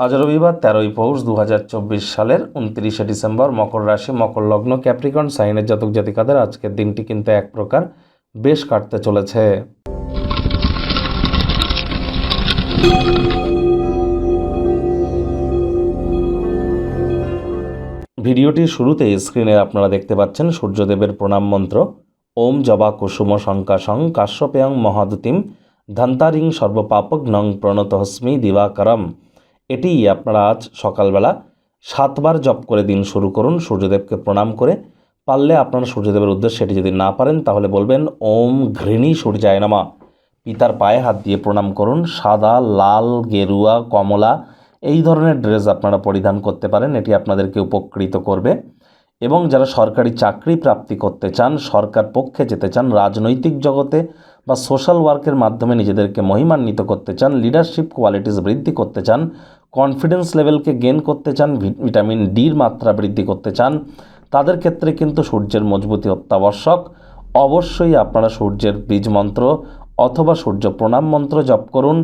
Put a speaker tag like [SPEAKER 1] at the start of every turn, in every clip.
[SPEAKER 1] আজ রবিবার তেরোই পৌষ দু হাজার চব্বিশ সালের উনত্রিশে ডিসেম্বর মকর রাশি, মকর লগ্ন, ক্যাপ্রিকন, সাইনের জাতক জাতিকাদের আজকের দিনটি কিন্তু এক প্রকার বেশ কাটতে চলেছে। ভিডিওটির শুরুতেই স্ক্রিনে আপনারা দেখতে পাচ্ছেন সূর্যদেবের প্রণাম মন্ত্র। ওম জবা কুসুম শঙ্কাশং কাশ্যপেয়ং মহাদুতিম ধন্তারিং সর্বপাপক নং প্রণতহস্মি দিবাকরম। এটি আপনারা আজ সকালবেলা সাতবার জপ করে দিন শুরু করুন, সূর্যদেবকে প্রণাম করে। পারলে আপনারা সূর্যদেবের উদ্দেশ্যে এটি যদি না পারেন, তাহলে বলবেন, ওম ঘৃণী সূর্যায় নামা। পিতার পায়ে হাত দিয়ে প্রণাম করুন, সাদা, লাল, গেরুয়া, কমলা, এই ধরনের ড্রেস আপনারা পরিধান করতে পারেন, এটি আপনাদেরকে উপকৃত করবে। এবং যারা সরকারি চাকরি প্রাপ্তি করতে চান, সরকার পক্ষে যেতে চান, রাজনৈতিক জগতে বা সোশ্যাল ওয়ার্কের মাধ্যমে নিজেদেরকে মহিমান্বিত করতে চান, লিডারশিপ কোয়ালিটিস বৃদ্ধি করতে চান কনফিডেন্স লেভেলকে গেন করতে চান ভিটামিন ডির মাত্রা বৃদ্ধি করতে চান, তাদের ক্ষেত্রে কিন্তু সূর্যের মজবুতি অত্যাবশ্যক। অবশ্যই আপনারা সূর্যের বীজ মন্ত্র অথবা সূর্য প্রণাম মন্ত্র জপ করুন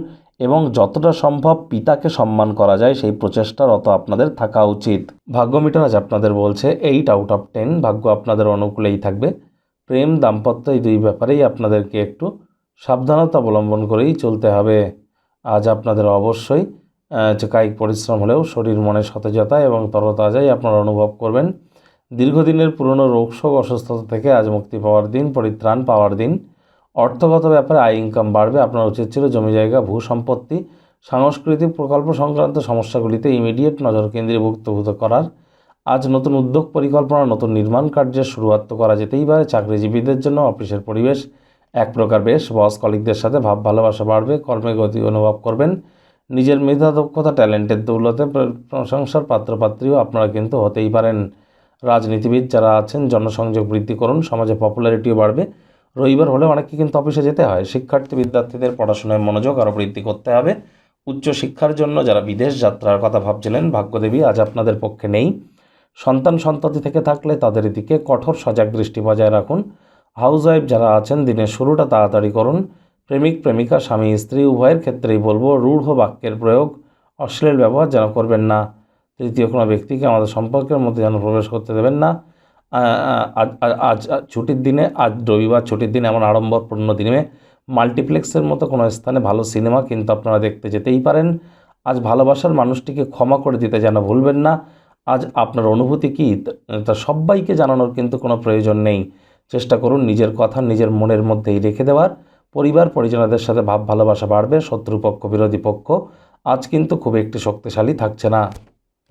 [SPEAKER 1] এবং যতটা সম্ভব পিতাকে সম্মান করা যায়, সেই প্রচেষ্টারত আপনাদের থাকা উচিত। ভাগ্য মিটার আজ আপনাদের বলছে এইট আউট অফ টেন ভাগ্য আপনাদের অনুকূলেই থাকবে। প্রেম, দাম্পত্য এই দুই ব্যাপারেই আপনাদেরকে একটু সাবধানতা অবলম্বন করেই চলতে হবে। আজ আপনাদের অবশ্যই যে কায়িক পরিশ্রম হলেও শরীর মনে সতেজতা এবং তরতাজাই আপনারা অনুভব করবেন। দীর্ঘদিনের পুরনো রোগশোক অসুস্থতা থেকে আজ মুক্তি পাওয়ার দিন, পরিত্রাণ পাওয়ার দিন। অর্থগত ব্যাপারে আয় ইনকাম বাড়বে, আপনার উচিত ছিল জমি জায়গা, ভূ সম্পত্তি, সাংস্কৃতিক প্রকল্প সংক্রান্ত সমস্যাগুলিতে ইমিডিয়েট নজর কেন্দ্রীভুক্তভূত করার। আজ নতুন উদ্যোগ পরিকল্পনা, নতুন নির্মাণ কার্যের শুরুয়াত করা যেতেই পারে। চাকরিজীবীদের জন্য, অফিসের পরিবেশ এক প্রকার বেশ। বস কলিকদের সাথে ভাব ভালোবাসা বাড়বে, কর্মে গতি অনুভব করবেন। নিজের মেধা দক্ষতা ট্যালেন্টের দৌলতে প্রশংসার পাত্রপাত্রীও আপনারা কিন্তু হতেই পারেন। রাজনীতিবিদ যারা আছেন, জনসংযোগ বৃদ্ধি করুন, সমাজে পপুলারিটিও বাড়বে। রবিবার হলে অনেককে কিন্তু অফিসে যেতে হয়। শিক্ষার্থী বিদ্যার্থীদের পড়াশোনায় মনোযোগ আরও বৃদ্ধি করতে হবে। উচ্চ শিক্ষার জন্য যারা বিদেশ যাত্রার কথা ভাবছিলেন, ভাগ্যদেবী আজ আপনাদের পক্ষে নেই। সন্তান সন্ততি থেকে থাকলে তাদের দিকে কঠোর সজাগ দৃষ্টি বজায় রাখুন। হাউসওয়াইফ যারা আছেন, দিনের শুরুটা তাড়াতাড়ি করুন। প্রেমিক, প্রেমিকা, স্বামী, স্ত্রী, উভয়ের ক্ষেত্রেই বলব, রূঢ় বাক্যের প্রয়োগ অশ্লীল ব্যবহার যেন করবেন না। তৃতীয় কোনো ব্যক্তিকে আমাদের সম্পর্কের মধ্যে যেন প্রবেশ করতে দেবেন না। আজ আজ- ছুটির দিনে, আজ রবিবার ছুটির দিনে এমন আড়ম্বরপূর্ণ দিনে মাল্টিপ্লেক্সের মতো কোনো স্থানে ভালো সিনেমা কিন্তু আপনারা দেখতে যেতেই পারেন। আজ ভালোবাসার মানুষটিকে ক্ষমা করে দিতে যেন ভুলবেন না। আজ আপনার অনুভূতি কী? তা সবাইকে জানানোর কিন্তু কোনো প্রয়োজন নেই। চেষ্টা করুন নিজের কথা নিজের মনের মধ্যেই রেখে দেওয়ার। পরিবার, পরিজনদের সাথে ভাব ভালোবাসা বাড়বে, শত্রুপক্ষ, বিরোধী পক্ষ। আজ কিন্তু খুব একটি শক্তিশালী থাকছে না।